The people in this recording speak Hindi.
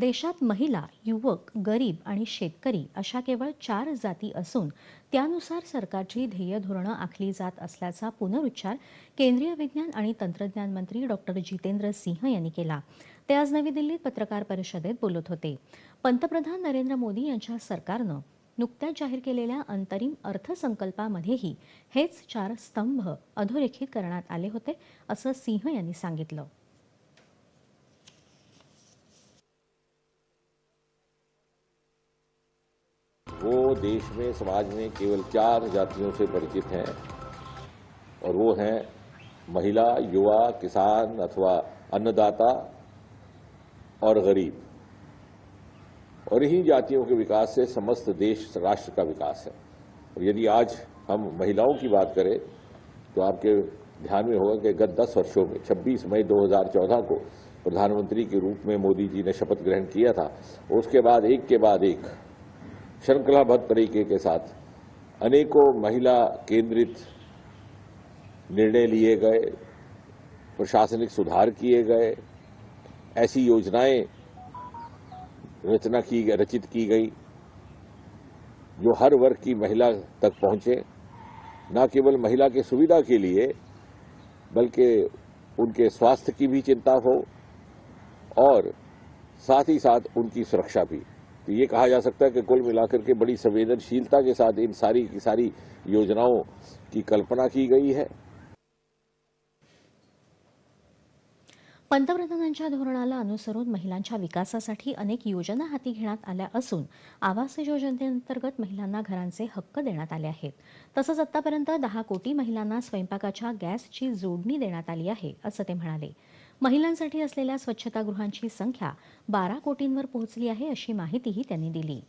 देशात महिला युवक गरीब आणि शेतकरी अशा केवळ चार जाती असून त्यानुसार सरकारची ध्येय धोरणं आखली जात असल्याचा पुनरुच्चार केंद्रीय विज्ञान आणि तंत्रज्ञान मंत्री डॉक्टर जितेंद्र सिंह यांनी केला. ते आज नवी दिल्लीत पत्रकार परिषदेत बोलत होते. पंतप्रधान नरेंद्र मोदी यांच्या सरकारनं नुकत्याच जाहीर केलेल्या अंतरिम अर्थसंकल्पामध्येही हेच चार स्तंभ अधोरेखित करण्यात आले होते असं सिंह यांनी सांगितलं. वो देश में, समाज में केवल चार जातियों से परिचित हैं और वो हैं महिला, युवा, किसान अथवा अन्नदाता और गरीब। और इन्हीं जातियों के विकास से समस्त देश, राष्ट्र का विकास है। और यदि आज हम महिलाओं की बात करें तो आपके ध्यान में होगा कि गत 10 वर्षों में 26 मई 2014 को प्रधानमंत्री के रूप में मोदी जी ने शपथ ग्रहण किया था। उसके बाद एक के बाद एक श्रृंखलाबद्ध तरीके के साथ अनेकों महिला केंद्रित निर्णय लिए गए, प्रशासनिक सुधार किए गए, ऐसी योजनाएँ रचना की, रचित की गई, जो हर वर्ग की महिला तक पहुँचे, न केवल महिला की सुविधा के लिए, बल्कि उनके स्वास्थ्य की भी चिंता हो और साथ ही साथ उनकी सुरक्षा भी। तो ये कहा जा सकता है कि कुल मिलाकर के बड़ी संवेदनशीलता के साथ इन सारी की सारी योजनाओं की कल्पना की गई है। पंतप्रधानांच्या धोरणाला अनुसरून महिलांच्या विकासासाठी अनेक योजना हाती घेण्यात आल्या असून आवास योजनेअंतर्गत महिलांना घरांचे हक्क देण्यात आले आहेत. तसंच आतापर्यंत दहा कोटी महिलांना स्वयंपाकाच्या गॅसची जोडणी देण्यात आली आहे असं ते म्हणाले. महिलांसाठी असलेल्या स्वच्छतागृहांची संख्या बारा कोटींवर पोहोचली आहे अशी माहितीही त्यांनी दिली.